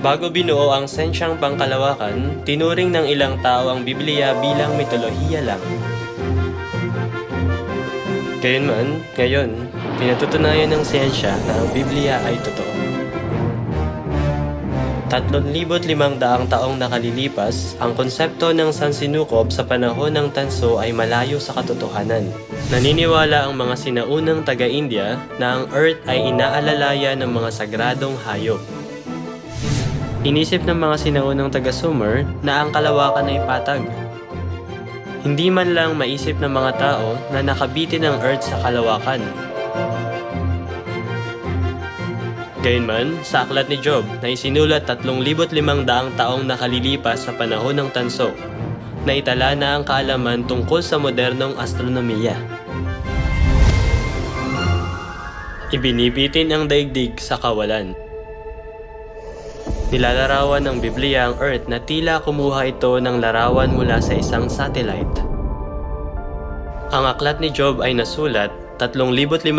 Bago binuo ang sensyang pangkalawakan, tinuring ng ilang tao ang Biblia bilang mitolohiya lang. Gayunman, ngayon, pinatutunayan ng siyensya na ang Biblia ay totoo. 3,500 taong nakalilipas, ang konsepto ng sansinukob sa panahon ng tanso ay malayo sa katotohanan. Naniniwala ang mga sinaunang taga-India na ang Earth ay inaalalaya ng mga sagradong hayop. Inisip ng mga sinaunang taga-Sumer na ang kalawakan ay patag. Hindi man lang maisip ng mga tao na nakabitin ang Earth sa kalawakan. Gayunman, sa aklat ni Job na isinulat 3,500 taong nakalilipas sa panahon ng tanso, naitala na ang kaalaman tungkol sa modernong astronomiya. Ibinibitin ang daigdig sa kawalan. Nilalarawan ng Biblia ang Earth na tila kumuha ito ng larawan mula sa isang satellite. Ang aklat ni Job ay nasulat 3,500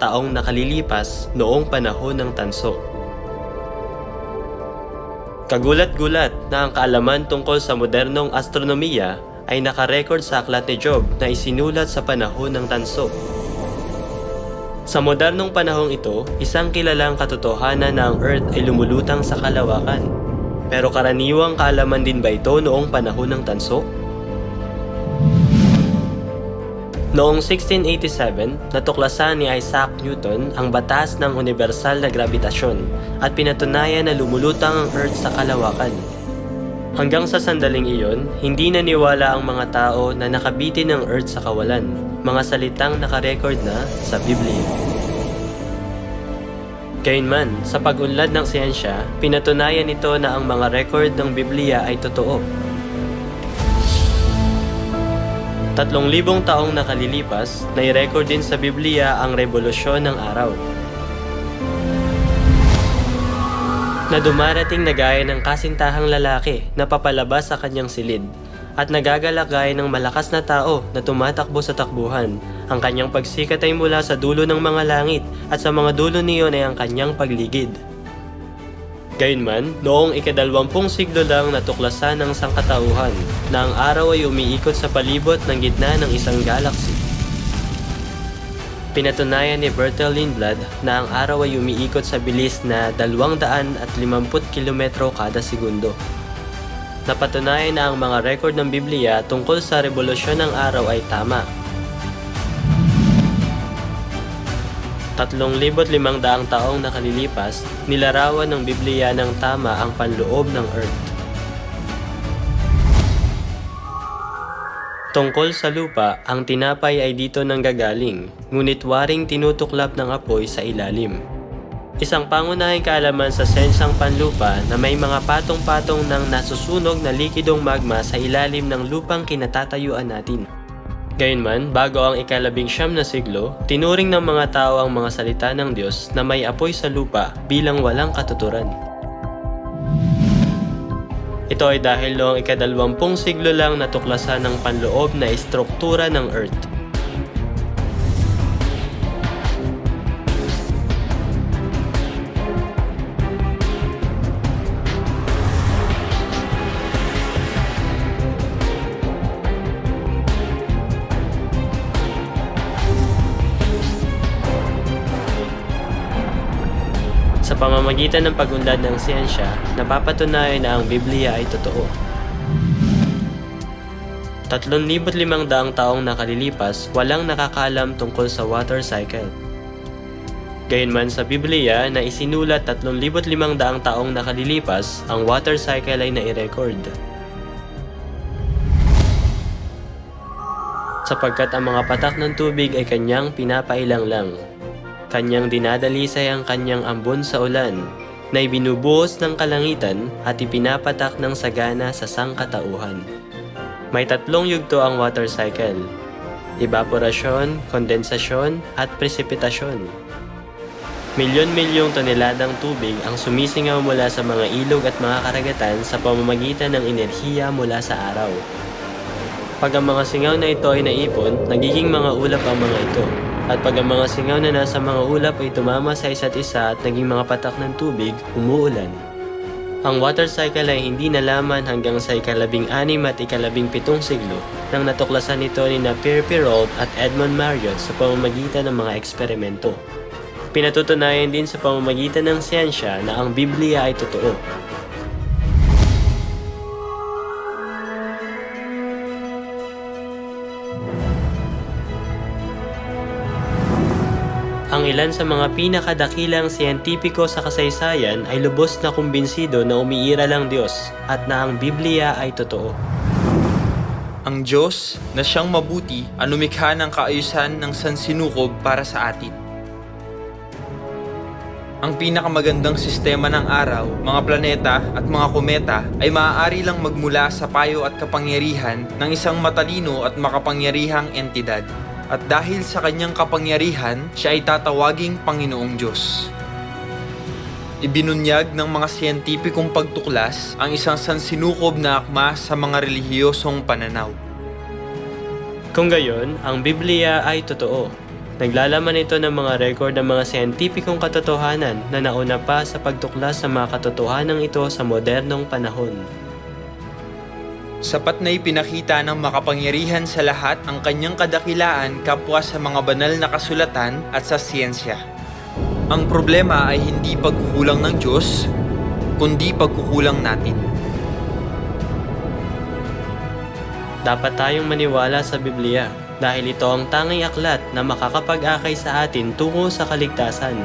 taong nakalilipas noong panahon ng tanso. Kagulat-gulat na ang kaalaman tungkol sa modernong astronomiya ay nakarecord sa aklat ni Job na isinulat sa panahon ng tanso. Sa modernong panahong ito, isang kilalang katotohanan na ang Earth ay lumulutang sa kalawakan. Pero karaniwang kaalaman din ba ito noong panahon ng tanso? Noong 1687, natuklasan ni Isaac Newton ang batas ng universal na grabitasyon at pinatunayan na lumulutang ang Earth sa kalawakan. Hanggang sa sandaling iyon, hindi naniwala ang mga tao na nakabitin ang Earth sa kawalan, mga salitang nakarecord na sa Biblia. Gayunman, sa pag-unlad ng siyensya, pinatunayan ito na ang mga record ng Biblia ay totoo. Tatlong libong taong nakalilipas, nai-record din sa Biblia ang revolusyon ng araw. Na dumarating na gaya ng kasintahang lalaki na papalabas sa kanyang silid at nagagalak gaya ng malakas na tao na tumatakbo sa takbuhan. Ang kanyang pagsikat ay mula sa dulo ng mga langit at sa mga dulo niyon ay ang kanyang pagligid. Gayunman, noong ikadalwampung siglo lang natuklasan ng sangkatauhan na ang araw ay umiikot sa palibot ng gitna ng isang galaxy. Pinatunayan ni Bertel Lindblad na ang araw ay umiikot sa bilis na 250 km kada segundo. Napatunayan na ang mga record ng Biblia tungkol sa revolusyon ng araw ay tama 3,500 taong nakalilipas, nilarawan ng Biblia ng tama ang panloob ng Earth. Tungkol sa lupa, ang tinapay ay dito nanggagaling, ngunit waring tinutuklap ng apoy sa ilalim. Isang pangunahing kaalaman sa sensang panlupa na may mga patong-patong ng nasusunog na likidong magma sa ilalim ng lupang kinatatayuan natin. Gayunman, bago ang ikalabing siyam na siglo, tinuring ng mga tao ang mga salita ng Diyos na may apoy sa lupa bilang walang katuturan. Ito ay dahil noong ikadalwampung siglo lang natuklasan ng panloob na istruktura ng Earth. Sa pamamagitan ng pagunlad ng siyensya, napapatunayan na ang Biblia ay totoo. 3,500 taong nakalilipas, walang nakakalam tungkol sa water cycle. Gayunman sa Biblia na isinulat 3,500 taong nakalilipas, ang water cycle ay nai-record. Sapagkat ang mga patak ng tubig ay kanyang pinapailang lang. Kanyang dinadalisay ang kanyang ambon sa ulan, na ibinubuhos ng kalangitan at ipinapatak ng sagana sa sangkatauhan. May tatlong yugto ang water cycle. Evaporasyon, kondensasyon, at presipitasyon. Milyon-milyong toneladang tubig ang sumisingaw mula sa mga ilog at mga karagatan sa pamamagitan ng enerhiya mula sa araw. Pag ang mga singaw na ito ay naipon, nagiging mga ulap ang mga ito. At pag ang mga singaw na nasa mga ulap ay tumama sa isa't isa at naging mga patak ng tubig, umuulan. Ang water cycle ay hindi nalaman hanggang sa ikalabing anim at ikalabing pitong siglo nang natuklasan ito ni na Pierre Perrault at Edmond Marriott sa pamamagitan ng mga eksperimento. Pinatutunayan din sa pamamagitan ng siyensya na ang Biblia ay totoo. Ilan sa mga pinakadakilang siyentipiko sa kasaysayan ay lubos na kumbinsido na umiira lang Diyos at na ang Biblia ay totoo. Ang Diyos na siyang mabuti ang lumikha ng kaayusan ng sansinukob para sa atin. Ang pinakamagandang sistema ng araw, mga planeta at mga kometa ay maaari lang magmula sa payo at kapangyarihan ng isang matalino at makapangyarihang entidad. At dahil sa kanyang kapangyarihan, siya ay tatawaging Panginoong Diyos. Ibinunyag ng mga siyentipikong pagtuklas ang isang sansinukob na akma sa mga relihiyosong pananaw. Kung gayon, ang Biblia ay totoo. Naglalaman ito ng mga record ng mga siyentipikong katotohanan na nauna pa sa pagtuklas sa mga katotohanan ito sa modernong panahon. Sapat na ipinakita ng makapangyarihan sa lahat ang kanyang kadakilaan kapwa sa mga banal na kasulatan at sa siyensya. Ang problema ay hindi pagkukulang ng Diyos, kundi pagkukulang natin. Dapat tayong maniwala sa Biblia dahil ito ang tanging aklat na makakapag-akay sa atin tungo sa kaligtasan.